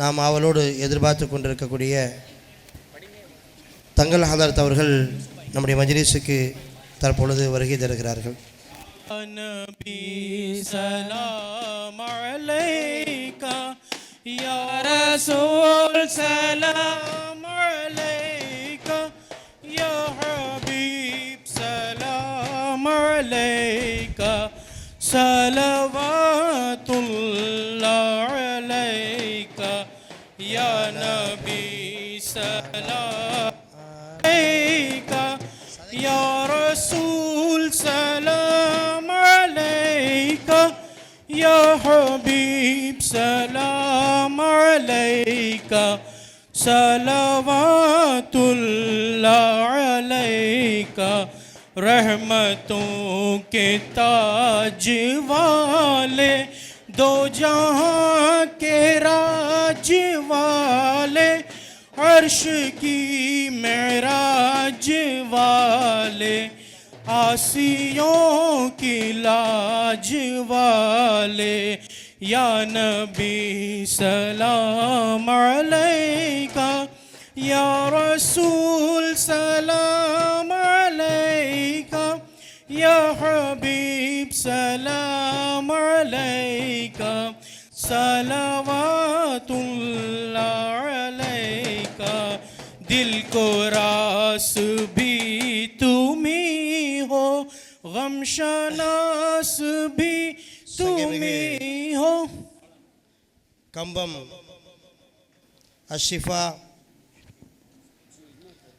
நாம் அவளோடு எதிர்பார்த்து கொண்டிருக்கக்கூடிய தங்கள் ஹதரத் அவர்கள் நம்முடைய மஜ்லிஸுக்கு தற்பொழுது வருகை தருகிறார்கள் نبي سلام عليك يا رسول سلام عليك يا حبيب سلام عليك صلوات سلام کا سلام علیکہ یا حبیب، سلام علیکہ صلوات اللہ علیکہ رحمتوں کے تاج والے، دو جہاں کے راج والے۔ عرش کی معراج والے، آسیوں کی لاج والے۔ یا نبی سلام علیکہ، یا رسول سلام علیکہ، یا حبیب سلام علیکہ، صلوات اللہ दिल को रास भी तुम्ही हो गमशनास भी तुम्ही हो கம்பம் அஷிஃபா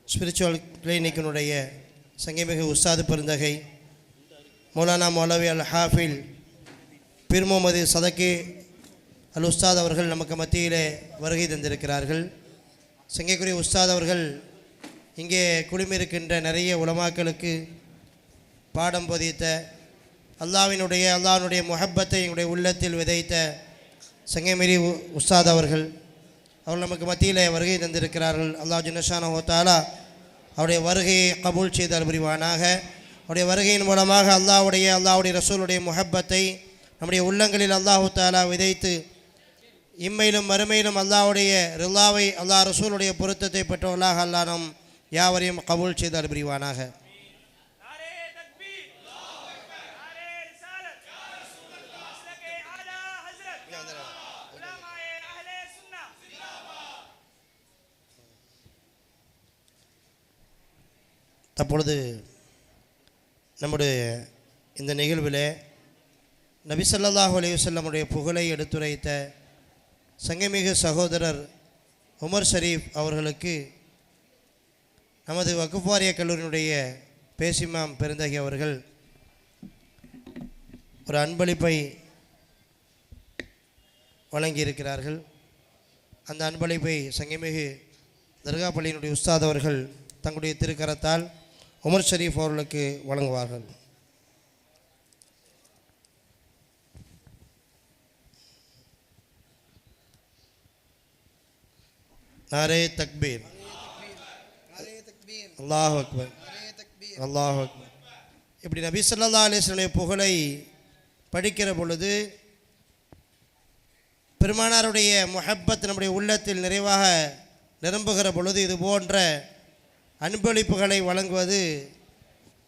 ஸ்பிரிச்சுவல் கிளினிக்கினுடைய சங்கமிகு உஸ்தாது பெருந்தகை மௌலானா மௌலவி அல் ஹாஃபில் பீர் முகமது சதக்கி அல் உஸ்தாத் அவர்கள் நமக்கு மத்தியிலே வருகை தந்திருக்கிறார்கள் சங்கைக்குரிய உஸ்தாத் அவர்கள் இங்கே குழுமியிருக்கின்ற நிறைய உலமாக்களுக்கு பாடம் போதித்த அல்லாவினுடைய அல்லாவினுடைய முகப்பத்தை எங்களுடைய உள்ளத்தில் விதைத்த சங்கைமீறி உ- உஸ்தாத் அவர்கள் அவர்கள் நமக்கு மத்தியில் வருகை தந்திருக்கிறார்கள். அல்லாஹ் ஜுனஷான ஓத்தாலா அவருடைய வருகையை கபூல் செய்தால் புரிவானாக. அவருடைய வருகையின் மூலமாக அல்லாவுடைய அல்லாவுடைய ரசூலுடைய முகப்பத்தை நம்முடைய உள்ளங்களில் அல்லாஹு தாலா விதைத்து இம்மையிலும் மறுமையிலும் அல்லாவுடைய ரில்லாவை அல்லா ரசூலுடைய பொருத்தத்தை பெற்றவர்களாக அல்லா நம் யாவரையும் கபூல் செய்தார் பிரிவானாக. தற்பொழுது நம்முடைய இந்த நிகழ்வில் நபிசல்லாஹு அலையுசல்லமுடைய புகழை எடுத்துரைத்த சங்கமிகு சகோதரர் உமர் ஷரீஃப் அவர்களுக்கு நமது வகுப்பாரிய கல்லூரியினுடைய பேசிமாம் பெருந்தகை அவர்கள் ஒரு அன்பளிப்பை வழங்கியிருக்கிறார்கள். அந்த அன்பளிப்பை சங்கமிகு தர்கா பள்ளியினுடைய உஸ்தாத் அவர்கள் தங்களுடைய திருக்கரத்தால் உமர் ஷரீஃப் அவர்களுக்கு வழங்குவார்கள். நாரே தக்பீர் அல்லாஹ் அக்பர் அல்லாஹ் அக்பர் இப்படி நபி சொல்லா அலைஹி புகழை படிக்கிற பொழுது பெருமானாருடைய முஹப்பத் நம்முடைய உள்ளத்தில் நிறைவாக நிரம்புகிற பொழுது இது போன்ற அன்பளிப்புகளை வழங்குவது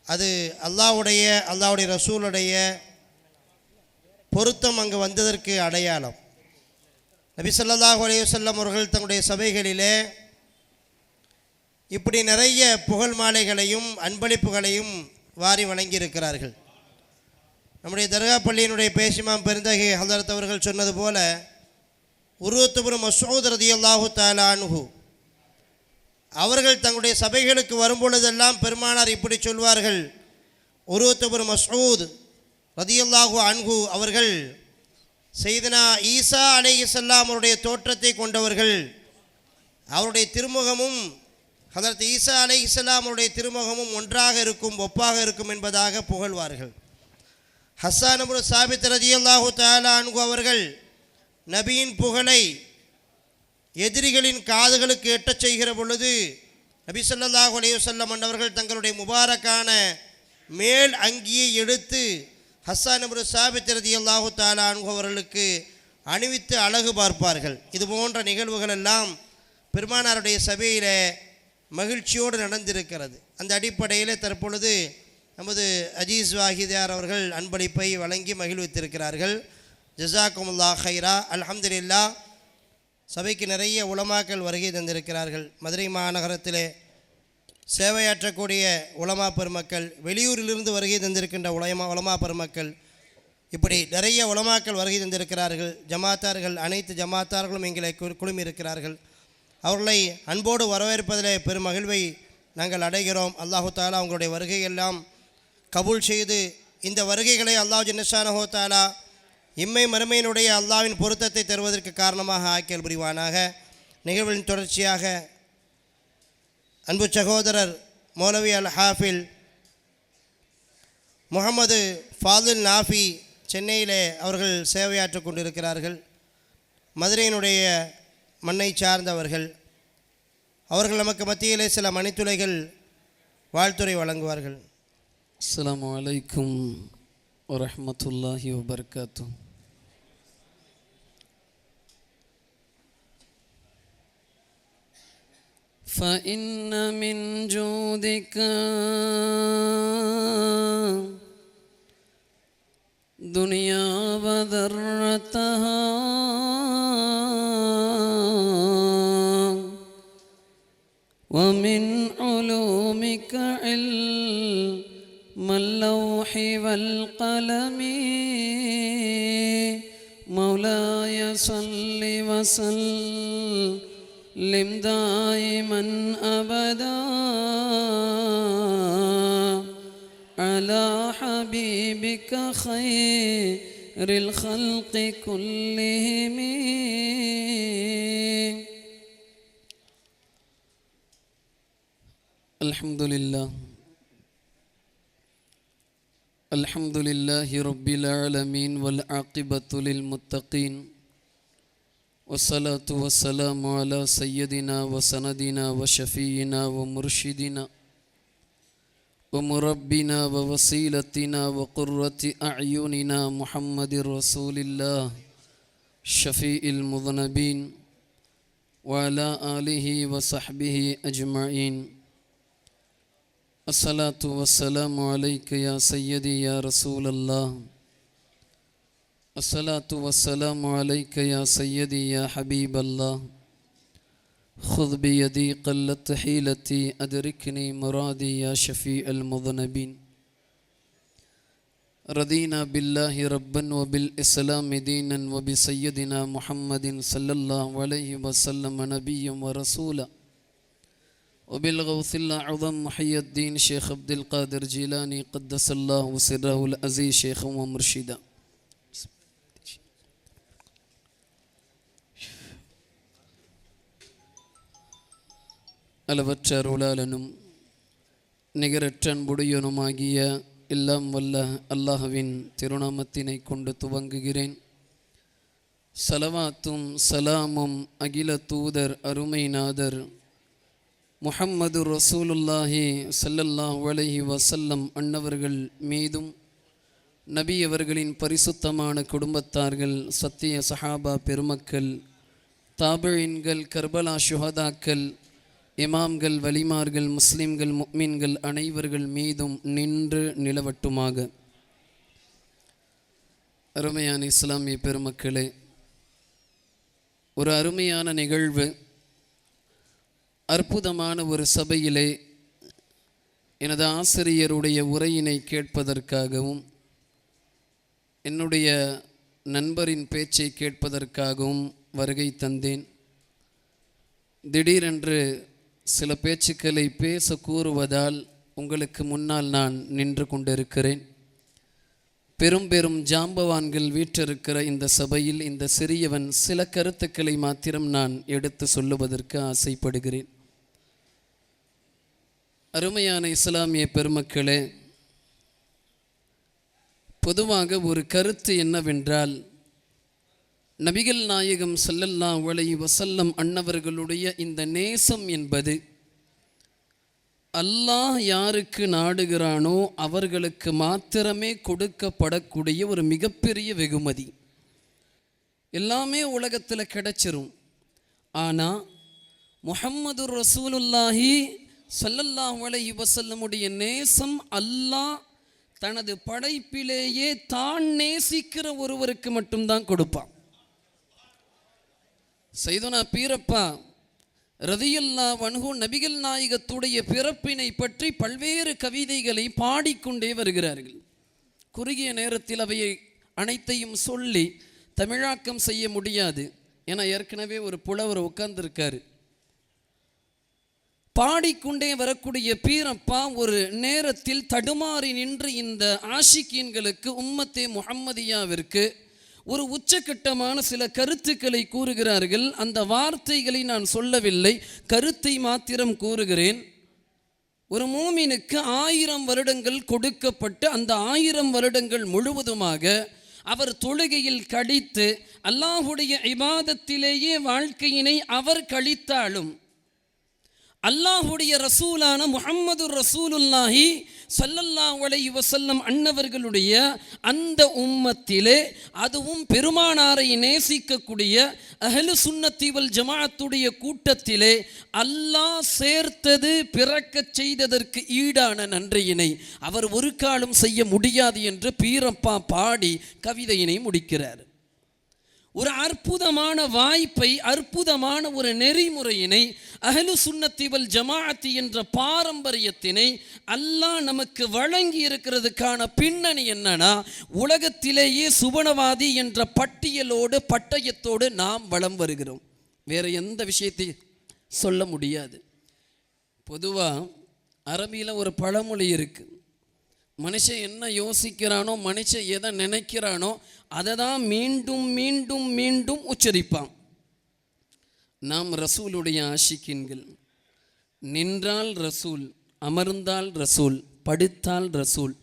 அது அல்லாஹ்வுடைய அல்லாவுடைய ரசூலுடைய பொருத்தம் அங்கு வந்ததற்கு அடையாளம். நபிசல்லாஹ் அலையுசல்லம் அவர்கள் தங்களுடைய சபைகளிலே இப்படி நிறைய புகழ் மாலைகளையும் அன்பளிப்புகளையும் வாரி வழங்கியிருக்கிறார்கள். நம்முடைய தர்கா பள்ளியினுடைய பேசிமாம் பெருந்தகை ஹலரத் அவர்கள் சொன்னது போல உருவத்துபுரம் மசூத் ரதியல்லாஹு தாலா அன்ஹு அவர்கள் தங்களுடைய சபைகளுக்கு வரும்பொழுதெல்லாம் பெருமானார் இப்படி சொல்வார்கள். உருவத்துபுரம் மசூத் ரதியல்லாஹு அன்ஹு அவர்கள் செய்தனா ஈசா அலைஹிஸ்ஸலாம் அவருடைய தோற்றத்தை கொண்டவர்கள். அவருடைய திருமுகமும் அதற்கு ஈசா அலைஹிஸ்ஸலாம் அவருடைய திருமுகமும் ஒன்றாக இருக்கும் ஒப்பாக இருக்கும் என்பதாக புகழ்வார்கள். ஹஸ்ஸானபுர சாபித் ரதியல்லாஹு தாலா அன்கு அவர்கள் நபியின் புகழை எதிரிகளின் காதுகளுக்கு எட்டச் செய்கிற பொழுது நபி சொல்லாஹு அலையுசல்லம் வஸல்லம் அன்னவர்கள் தங்களுடைய முபாரக்கான மேல் அங்கியை எடுத்து ஹஸ்ஸான் இப்னு சாபித் ரதி அல்லாஹு அன்ஹு அவர்களுக்கு அணிவித்து அழகு பார்ப்பார்கள். இது போன்ற நிகழ்வுகள் எல்லாம் பெருமானாருடைய சபையில் மகிழ்ச்சியோடு நடந்திருக்கிறது. அந்த அடிப்படையில் தற்பொழுது நமது அஜீஸ் வாஹிதார் அவர்கள் அன்பளிப்பை வழங்கி மகிழ்வித்திருக்கிறார்கள். ஜசாக்குமுல்லா ஹைரா அல்ஹம்துலில்லா சபைக்கு நிறைய உலமாக்கள் வருகை தந்திருக்கிறார்கள். மதுரை மாநகரத்திலே சேவையாற்றக்கூடிய உலமா பெருமக்கள் வெளியூரிலிருந்து வருகை தந்திருக்கின்ற உலமா உலமா பெருமக்கள் இப்படி நிறைய உலமாக்கள் வருகை தந்திருக்கிறார்கள். ஜமாத்தார்கள் அனைத்து ஜமாத்தார்களும் எங்களை கு- குழுமி இருக்கிறார்கள் அவர்களை அன்போடு வரவேற்பதிலே பெரும் மகிழ்வை நாங்கள் அடைகிறோம். அல்லாஹு தாலா அவங்களுடைய வருகையெல்லாம் கபூல் செய்து இந்த வருகைகளை அல்லாஹ் ஜின்னசானஹோ தாலா இம்மை மறுமையினுடைய அல்லாஹ்வின் பொருத்தத்தை தருவதற்கு காரணமாக ஆக்கியல் புரிவானாக. நிகழ்வின் தொடர்ச்சியாக அன்பு சகோதரர் மௌலவி அல் ஹாஃபில் முகமது ஃபாதில் நாஃபி சென்னையிலே அவர்கள் சேவையாற்றி கொண்டிருக்கிறார்கள். மதுரையினுடைய மண்ணை சார்ந்தவர்கள். அவர்கள் நமக்கு மத்தியிலே சில மணித்துளைகள் வாழ்த்துறை வழங்குவார்கள். அஸ்லாம் வலைக்கும் வரமத்துல்லாஹி வபர்காத்தூ فإن من جودك دنيا وذرتها ومن علومك علم اللوح والقلم. مولاي صل وسلم دائما أبدا على حبيبك خير الخلق كلهم. الحمد لله. الحمد لله رب العالمين والعاقبة للمتقين. والصلاة والسلام على سيدنا وسندنا وشفينا ومرشدنا ومربنا ووسيلتنا وقرة أعيننا محمد رسول الله شفيء المذنبين وعلى آله وصحبه أجمعين. الصلاة والسلام عليك يا سيدي يا رسول الله. الصلاة والسلام عليك يا سيدي يا حبيب الله. خذ بيدي قلت حيلتي أدركني مرادي يا شفيع المذنبين. رضينا بالله ربا وبالإسلام دينا وبسيدنا محمد صلى الله عليه وسلم نبيا ورسولا. وبالغوث الأعظم محي الدين شيخ عبد القادر جيلاني قدس الله سره العزيز شيخا ومرشدا. அளவற்ற அருளாளனும் நிகரற்ற அன்புடையனுமாகிய எல்லாம் வல்ல அல்லாஹவின் திருநாமத்தினை கொண்டு துவங்குகிறேன். சலவாத்தும் சலாமும் அகில தூதர் அருமைநாதர் முஹம்மது ரசூலுல்லாஹி சல்லல்லாஹ் வலஹி வசல்லம் அன்னவர்கள் மீதும் நபி அவர்களின் பரிசுத்தமான குடும்பத்தார்கள் சத்திய சஹாபா பெருமக்கள் தாபிழின்கள் கர்பலா சுஹதாக்கள் இமாம்கள் வலிமார்கள் முஸ்லிம்கள் முக்மீன்கள் அனைவர்கள் மீதும் நின்று நிலவட்டுமாக. அருமையான இஸ்லாமிய பெருமக்களே ஒரு அருமையான நிகழ்வு. அற்புதமான ஒரு சபையிலே எனது ஆசிரியருடைய உரையினை கேட்பதற்காகவும் என்னுடைய நண்பரின் பேச்சை கேட்பதற்காகவும் வருகை தந்தேன். திடீரென்று சில பேச்சுக்களை பேச கூறுவதால் உங்களுக்கு முன்னால் நான் நின்று கொண்டிருக்கிறேன். பெரும் பெரும் ஜாம்பவான்கள் வீற்றிருக்கிற இந்த சபையில் இந்த சிறியவன் சில கருத்துக்களை மாத்திரம் நான் எடுத்து சொல்லுவதற்கு ஆசைப்படுகிறேன். அருமையான இஸ்லாமிய பெருமக்களே பொதுவாக ஒரு கருத்து என்னவென்றால் நபிகள் நாயகம் சல்லல்லா உலை வசல்லம் அன்னவர்களுடைய இந்த நேசம் என்பது அல்லாஹ் யாருக்கு நாடுகிறானோ அவர்களுக்கு மாத்திரமே கொடுக்கப்படக்கூடிய ஒரு மிகப்பெரிய வெகுமதி. எல்லாமே உலகத்தில் கிடைச்சிரும். ஆனால் முஹம்மது ரசூலுல்லாஹி ஸல்லல்லாஹு அலைஹி வசல்லமுடைய நேசம் அல்லாஹ் தனது படைப்பிலேயே தான் நேசிக்கிற ஒருவருக்கு மட்டும்தான் கொடுப்பான். சைதுனா பீரப்பா ரதியல்லா வன்ஹு நபிகள் நாயகத்துடைய பிறப்பினை பற்றி பல்வேறு கவிதைகளை பாடிக்கொண்டே வருகிறார்கள். குறுகிய நேரத்தில் அவையை அனைத்தையும் சொல்லி தமிழாக்கம் செய்ய முடியாது ஏன்னா ஏற்கனவே ஒரு புலவர் உட்கார்ந்திருக்காரு. பாடிக்கொண்டே வரக்கூடிய பீரப்பா ஒரு நேரத்தில் தடுமாறி நின்று இந்த ஆஷிக்கீன்களுக்கு உம்மத்தே முகம்மதியாவிற்கு ஒரு உச்சக்கட்டமான சில கருத்துக்களை கூறுகிறார்கள். அந்த வார்த்தைகளை நான் சொல்லவில்லை. கருத்தை மாத்திரம் கூறுகிறேன். ஒரு மூமினுக்கு ஆயிரம் வருடங்கள் கொடுக்கப்பட்டு அந்த ஆயிரம் வருடங்கள் முழுவதுமாக அவர் தொழுகையில் கழித்து அல்லாஹுடைய இபாதத்திலேயே வாழ்க்கையினை அவர் கழித்தாலும் அல்லாஹுடைய ரசூலான முஹம்மது ரசூலுல்லாஹி சல்லல்லா உலை வசல்லம் அன்னவர்களுடைய அந்த உம்மத்திலே அதுவும் பெருமானாரை நேசிக்கக்கூடிய அஹலு சுன்னத்தி ஜமாத்துடைய கூட்டத்திலே அல்லாஹ் சேர்த்தது பிறக்கச் செய்ததற்கு ஈடான நன்றியினை அவர் ஒரு காலம் செய்ய முடியாது என்று பீரப்பா பாடி கவிதையினை முடிக்கிறார். ஒரு அற்புதமான வாய்ப்பை அற்புதமான ஒரு நெறிமுறையினை அகலு சுண்ணத்திவல் ஜமாஅத்தி என்ற பாரம்பரியத்தினை அல்லாஹ் நமக்கு வழங்கி இருக்கிறதுக்கான பின்னணி என்னன்னா உலகத்திலேயே சுபனவாதி என்ற பட்டியலோடு பட்டயத்தோடு நாம் வலம் வருகிறோம். வேற எந்த விஷயத்தை சொல்ல முடியாது. பொதுவாக அரபியில் ஒரு பழமொழி இருக்குது மனுஷன் என்ன யோசிக்கிறானோ மனுஷன் எதை நினைக்கிறானோ அதை தான் மீண்டும் மீண்டும் மீண்டும் உச்சரிப்பான். நாம் ரசூலுடைய ஆஷிக்கின்கள். நின்றால் ரசூல் அமர்ந்தால் ரசூல் படுத்தால் ரசூல்.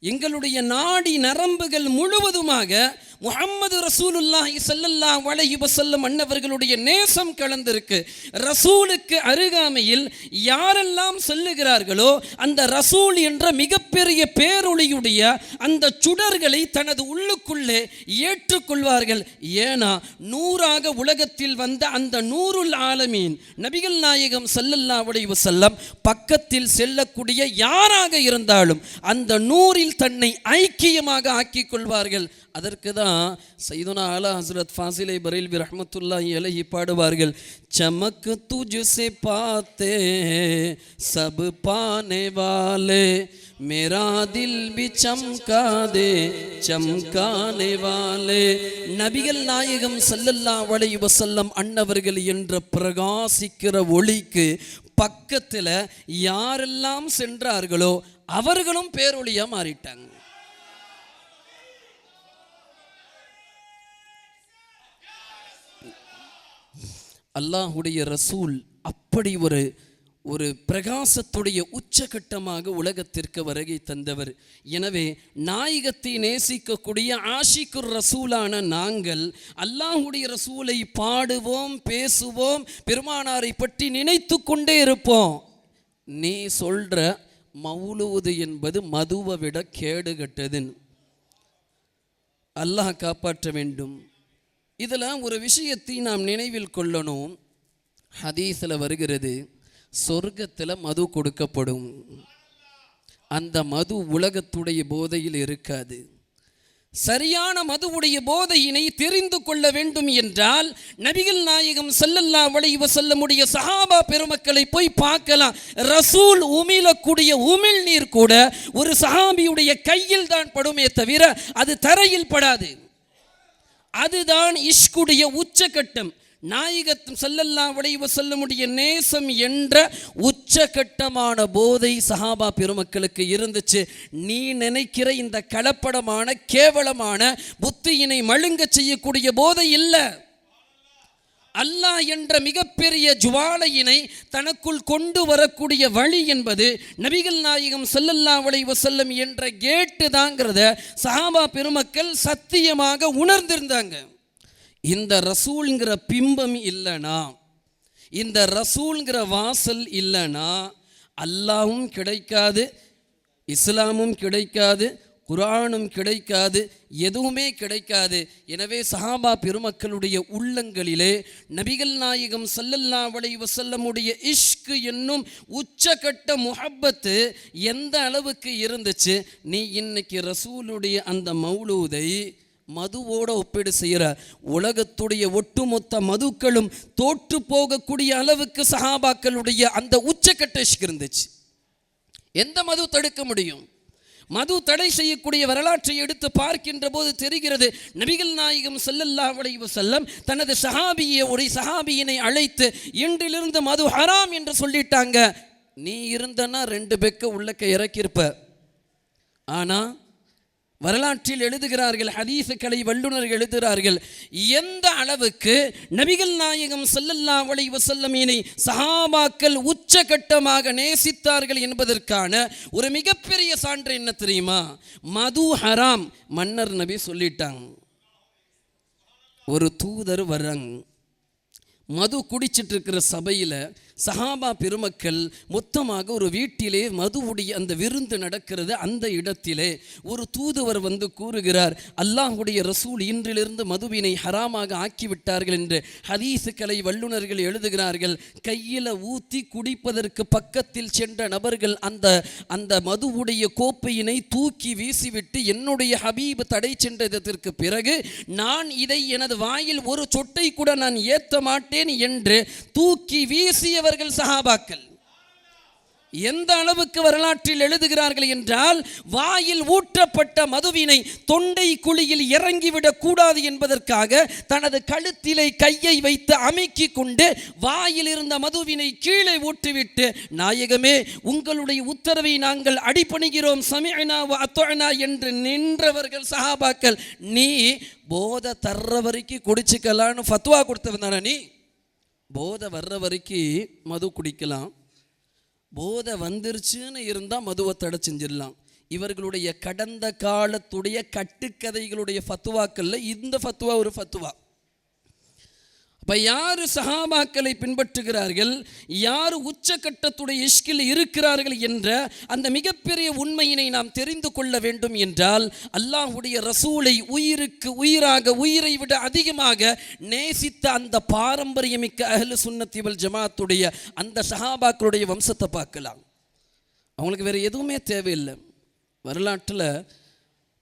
எங்களுடைய நாடி நரம்புகள் முழுவதுமாக முஹம்மது ரசூலுல்லாஹி சல்லல்லா அலைஹி செல்லும் அன்னவர்களுடைய நேசம் கலந்திருக்கு. ரசூலுக்கு அருகாமையில் யாரெல்லாம் சொல்லுகிறார்களோ அந்த ரசூல் என்ற மிகப்பெரிய பேரொளியுடைய அந்த சுடர்களை தனது உள்ளுக்குள்ளே ஏற்றுக்கொள்வார்கள். ஏனா நூறாக உலகத்தில் வந்த அந்த நூறுல் ஆலமீன் நபிகள் நாயகம் ஸல்லல்லாஹு அலைஹி செல்லம் பக்கத்தில் செல்லக்கூடிய யாராக இருந்தாலும் அந்த நூறில் தன்னை ஐக்கியமாக ஆக்கிக் கொள்வார்கள். அதற்கு தான் சைதுனா அலா ஹசரத் ஃபாசிலை பரீல் பி ரஹமத்துல்லா இலகி பாடுவார்கள் சமக்கு துஜுசே பார்த்தே சபு பானே வாலே மேரா தில் பி சம்காதே சம்கானே வாலே. நபிகள் நாயகம் சல்லல்லா வலை வசல்லம் அன்னவர்கள் என்ற பிரகாசிக்கிற ஒளிக்கு பக்கத்தில் யாரெல்லாம் சென்றார்களோ அவர்களும் பேரொழியாக மாறிட்டாங்க. அல்லாஹுடைய ரசூல் அப்படி ஒரு ஒரு பிரகாசத்துடைய உச்சகட்டமாக உலகத்திற்கு வருகை தந்தவர். எனவே நாயகத்தை நேசிக்கக்கூடிய ஆஷிக்குர் ரசூலான நாங்கள் அல்லாஹுடைய ரசூலை பாடுவோம் பேசுவோம் பெருமானாரை பற்றி நினைத்து கொண்டே இருப்போம். நீ சொல்ற மவுழுவது என்பது மதுவை விட கேடுகட்டதுன்னு. அல்லாஹ் காப்பாற்ற வேண்டும். இதில் ஒரு விஷயத்தை நாம் நினைவில் கொள்ளணும். ஹதீஸில் வருகிறது சொர்க்கத்தில் மது கொடுக்கப்படும். அந்த மது உலகத்துடைய போதையில் இருக்காது. சரியான மதுவுடைய போதையினை தெரிந்து கொள்ள வேண்டும் என்றால் நபிகள் நாயகம் செல்லல்லா வளைவ செல்லமுடைய சஹாபா பெருமக்களை போய் பார்க்கலாம். ரசூல் உமிழக்கூடிய உமிழ் நீர் கூட ஒரு சஹாபியுடைய கையில் தான் படுமே தவிர அது தரையில் படாது. அதுதான் இஷ்குடைய உச்சகட்டம். நாயகத்தும் செல்லல்லா அலைஹி செல்லமுடைய நேசம் என்ற உச்சகட்டமான போதை சஹாபா பெருமக்களுக்கு இருந்துச்சு. நீ நினைக்கிற இந்த கலப்படமான கேவலமான புத்தியினை மழுங்கச் செய்யக்கூடிய போதை இல்லை. அல்லாஹ் என்ற மிகப்பெரிய ஜுவாலையினை தனக்குள் கொண்டு வரக்கூடிய வழி என்பது நபிகள் நாயகம் செல்லல்லா அலைஹி செல்லும் என்ற கேட்டு தாங்கிறத சஹாபா பெருமக்கள் சத்தியமாக உணர்ந்திருந்தாங்க. இந்த ரசூல்ங்கிற பிம்பம் இல்லைனா? இந்த ரசூல்ங்கிற வாசல் இல்லைனா? அல்லாவும் கிடைக்காது இஸ்லாமும் கிடைக்காது குரானும் கிடைக்காது எதுவுமே கிடைக்காது. எனவே சஹாபா பெருமக்களுடைய உள்ளங்களிலே நபிகள் நாயகம் சல்லல்லா அலைஹி வசல்லமுடைய இஷ்கு என்னும் உச்சகட்ட முஹப்பத்து எந்த அளவுக்கு இருந்துச்சு? நீ இன்னைக்கு ரசூலுடைய அந்த மௌலூதை மதுவோட ஒப்பீடு செய்கிற உலகத்துடைய ஒட்டுமொத்த மதுக்களும் தோற்று போகக்கூடிய அளவுக்கு சஹாபாக்களுடைய அந்த உச்சக்கட்ட இஷ்க் இருந்துச்சு. எந்த மது தடுக்க முடியும்? மது தடை செய்யக்கூடிய வரலாற்றை எடுத்து பார்க்கின்ற போது தெரிகிறது நபிகள் நாயகம் செல்லல்லா அலைஹி செல்லம் தனது சஹாபியை ஒரு சஹாபியினை அழைத்து இன்றிலிருந்து மது ஹராம் என்று சொல்லிட்டாங்க. நீ இருந்தனா ரெண்டு பெக்க உள்ளக்க இறக்கியிருப்ப. ஆனா வரலாற்றில் எழுதுகிறார்கள் ஹதீஸுக்களை வல்லுநர்கள் எழுதுகிறார்கள். எந்த அளவுக்கு நபிகள் நாயகம் செல்லல்லா அலைஹி வசல்லமீனை சஹாபாக்கள் உச்சகட்டமாக நேசித்தார்கள் என்பதற்கான ஒரு மிகப்பெரிய சான்று என்ன தெரியுமா? மது ஹராம் மன்னர் நபி சொல்லிட்டாங்க. ஒரு தூதர் வர்றாங்க. மது குடிச்சிட்டு இருக்கிற சபையில் சஹாபா பெருமக்கள் மொத்தமாக ஒரு வீட்டிலே மதுவுடைய அந்த விருந்து நடக்கிறது அந்த இடத்திலே. ஒரு தூதுவர் வந்து கூறுகிறார் அல்லாஹுடைய ரசூல் இன்றிலிருந்து மதுவினை ஹராமாக ஆக்கிவிட்டார்கள் என்று ஹதீசுக்களை வல்லுநர்கள் எழுதுகிறார்கள். கையில் ஊத்தி குடிப்பதற்கு பக்கத்தில் சென்ற நபர்கள் அந்த அந்த மதுவுடைய கோப்பையினை தூக்கி வீசிவிட்டு என்னுடைய ஹபீப் தடை சென்றதற்கு பிறகு நான் இதை எனது வாயில் ஒரு சொட்டை கூட நான் ஏற்ற மாட்டேன் என்று தூக்கி வீசியவர் வீசியவர்கள் சஹாபாக்கள் எந்த அளவுக்கு வரலாற்றில் எழுதுகிறார்கள் என்றால் வாயில் ஊற்றப்பட்ட மதுவினை தொண்டை குழியில் இறங்கிவிடக் கூடாது என்பதற்காக தனது கழுத்திலே கையை வைத்து அமைக்கி கொண்டு வாயில் இருந்த மதுவினை கீழே ஊற்றிவிட்டு நாயகமே உங்களுடைய உத்தரவை நாங்கள் அடிப்பணிகிறோம் சமியனா அத்தோனா என்று நின்றவர்கள் சஹாபாக்கள் நீ போத தர்ற வரைக்கும் குடிச்சுக்கலான்னு ஃபத்வா கொடுத்தவன் தானே நீ? போதை வர்ற வரைக்கும் மது குடிக்கலாம். போதை வந்துருச்சுன்னு இருந்தால் மதுவை தடை செஞ்சிடலாம். இவர்களுடைய கடந்த காலத்துடைய கட்டுக்கதைகளுடைய ஃபத்துவாக்களில் இந்த ஃபத்துவா ஒரு ஃபத்துவா. அப்போ யார் சஹாபாக்களை பின்பற்றுகிறார்கள்? யார் உச்சக்கட்டத்துடைய இஷ்கில் இருக்கிறார்கள் என்ற அந்த மிகப்பெரிய உண்மையினை நாம் தெரிந்து கொள்ள வேண்டும் என்றால் அல்லாஹுடைய ரசூலை உயிருக்கு உயிராக உயிரை விட அதிகமாக நேசித்த அந்த பாரம்பரியமிக்க அஹ்லு சுன்னத்திவல் ஜமாத்துடைய அந்த சஹாபாக்களுடைய வம்சத்தை பார்க்கலாம். அவங்களுக்கு வேற எதுவுமே தேவையில்லை. வரலாற்றில்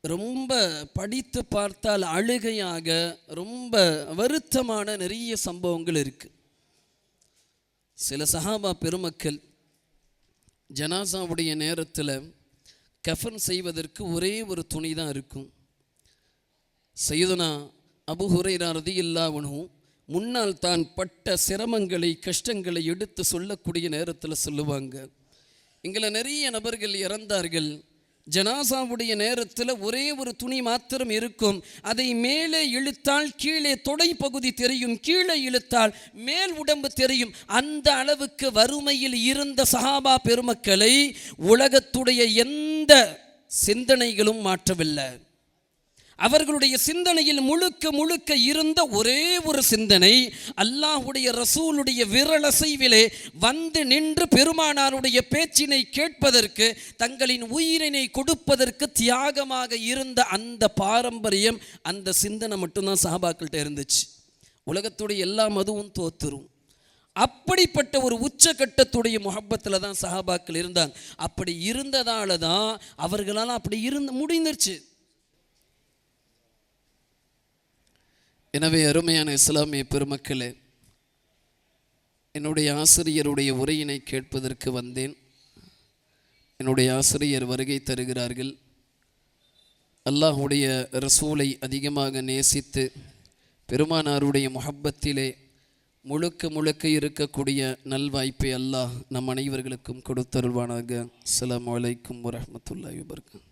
ரொம்ப படித்து பார்த்தால் அழுகையாக ரொம்ப வருத்தமான நிறைய சம்பவங்கள் இருக்கு. சில சஹாபா பெருமக்கள் ஜனாசாவுடைய நேரத்தில் கஃன் செய்வதற்கு ஒரே ஒரு துணி தான் இருக்கும். செய்தனா அபு ஹுரைரா ரதியில்லாவனும் முன்னால் தான் பட்ட சிரமங்களை கஷ்டங்களை எடுத்து சொல்லக்கூடிய நேரத்தில் சொல்லுவாங்க. எங்களை நிறைய நபர்கள் இறந்தார்கள். ஜனாசாவுடைய நேரத்தில் ஒரே ஒரு துணி மாத்திரம் இருக்கும். அதை மேலே இழுத்தால் கீழே தொடை பகுதி தெரியும். கீழே இழுத்தால் மேல் உடம்பு தெரியும். அந்த அளவுக்கு வறுமையில் இருந்த சஹாபா பெருமக்களை உலகத்துடைய எந்த சிந்தனைகளும் மாற்றவில்லை. அவர்களுடைய சிந்தனையில் முழுக்க முழுக்க இருந்த ஒரே ஒரு சிந்தனை அல்லாஹுடைய ரசூலுடைய விரலசைவிலே வந்து நின்று பெருமானாருடைய பேச்சினை கேட்பதற்கு தங்களின் உயிரினை கொடுப்பதற்கு தியாகமாக இருந்த அந்த பாரம்பரியம் அந்த சிந்தனை மட்டும்தான் சஹாபாக்கள்கிட்ட இருந்துச்சு. உலகத்துடைய எல்லா மதுவும் தோத்துரும். அப்படிப்பட்ட ஒரு உச்சகட்டத்துடைய முகப்பத்தில் தான் சஹாபாக்கள் இருந்தாங்க. அப்படி இருந்ததால தான் அவர்களால் அப்படி இருந்து முடிந்துருச்சு. எனவே அருமையான இஸ்லாமிய பெருமக்களே என்னுடைய ஆசிரியருடைய உரையினை கேட்பதற்கு வந்தேன். என்னுடைய ஆசிரியர் வருகை தருகிறார்கள். அல்லாஹுடைய ரசூலை அதிகமாக நேசித்து பெருமானாருடைய முகப்பத்திலே முழுக்க முழுக்க இருக்கக்கூடிய நல்வாய்ப்பை அல்லாஹ் நம் அனைவர்களுக்கும் கொடுத்தருள்வானாக. அஸ்ஸலாமு அலைக்கும் வரமத்துல்லாஹ் வபரகாத்துஹு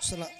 Salah.